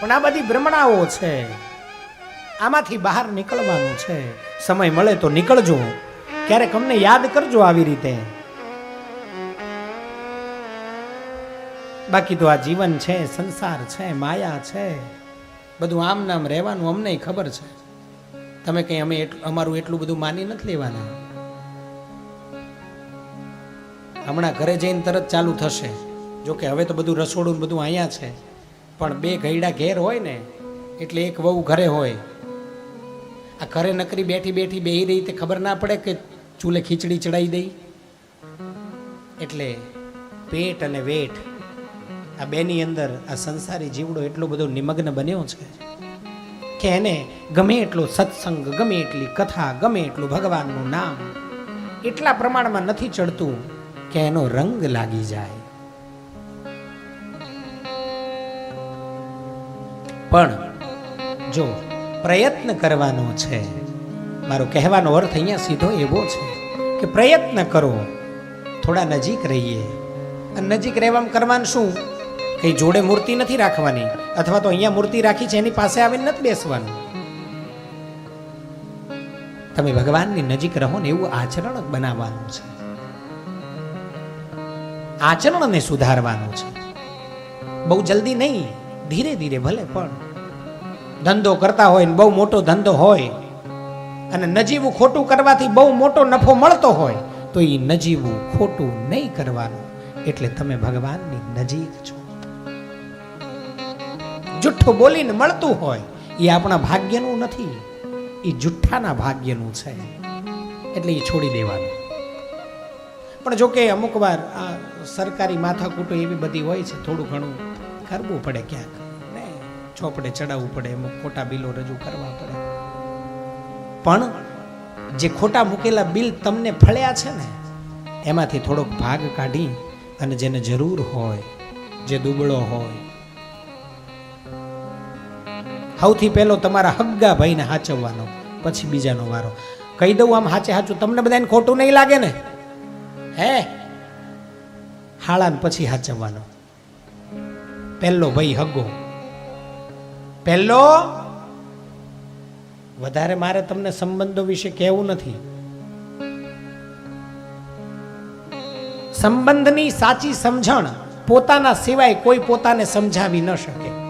પણ આ બધી ભ્રમણાઓ છે. આમાંથી બહાર નીકળવાનું છે. સમય મળે તો નીકળજો. ક્યારેક અમને યાદ કરજો આવી રીતે. બાકી તો આ જીવન છે, સંસાર છે, માયા છે. બધું આમ નામ રહેવાનું અમને ખબર છે. તમે કંઈ અમે અમારું એટલું બધું માની નથી લેવાના. હમણાં ઘરે જઈને તરત ચાલુ થશે. જો કે હવે તો બધું રસોડું બધું અહીંયા છે. પણ બે ગયડા ઘેર હોય ને, એટલે એક વહુ ઘરે હોય. આ ઘરે નકરી બેઠી બેઠી બે રહી તે ખબર ના પડે કે ચૂલે ખીચડી ચડાવી દઈ. એટલે પેટ અને વેઠ આ બેની અંદર આ સંસારી જીવડો એટલો બધો નિમગ્ન બન્યો છે કે એને ગમે એટલો સત્સંગ, ગમે એટલી કથા, ગમે એટલું ભગવાનનું નામ, એટલા પ્રમાણમાં નથી ચડતું કે એનો રંગ લાગી જાય. પણ જો પ્રયત્ન કરવાનો છે, મારો કહેવાનો અર્થ અહીંયા સીધો એવો છે કે પ્રયત્ન કરો, થોડા નજીક રહીએ. અને નજીક રહેવામાં કરવાનું શું? કંઈ જોડે મૂર્તિ નથી રાખવાની, અથવા તો અહીંયા મૂર્તિ રાખી છે, એની પાસે આવીને નથી બેસવાનું. તમે ભગવાનની નજીક રહો ને એવું આચરણ બનાવવાનું છે. આચરણને સુધારવાનું છે. બહુ જલ્દી નહીં. ધીરે ધીરે ભલે પણ ધંધો કરતા હોય ને બહુ મોટો ધંધો હોય અને નજીવું ખોટું કરવાથી બહુ મોટો નફો મળતો હોય, તો એ નજીવું ખોટું નહીં કરવાનું. એટલે તમે ભગવાનની નજીક છો. જુઠ્ઠું બોલીને મળતું હોય એ આપણા ભાગ્યનું નથી. એ જુઠ્ઠાના ભાગ્યનું છે. એટલે એ છોડી દેવાનું. પણ જો કે અમુક વાર આ સરકારી માથાકૂટો એવી બધી હોય છે, થોડું ઘણું કરવું પડે ક્યાંક? ને ચોપડે ચડાવવું પડે, એમાં ખોટા બિલો રજૂ કરવા પડે. પણ જે ખોટા મૂકેલા બિલ તમને ફળ્યા છે ને, એમાંથી થોડોક ભાગ કાઢી અને જેને જરૂર હોય, જે દુબળો હોય, સૌથી પહેલો તમારા હગ્ગા ભાઈને હાચવવાનો, પછી બીજાનો વારો. કહી દઉં આમ હાચે હાચું, તમને બધાને ખોટું નહીં લાગે ને? હે? હાળાને પછી હાચવવાનો. પહેલો ભાઈ હગો. પહેલો? વધારે મારે તમને સંબંધો વિશે કહેવું નથી. સંબંધની સાચી સમજણ પોતાના સિવાય કોઈ પોતાને સમજાવી ન શકે.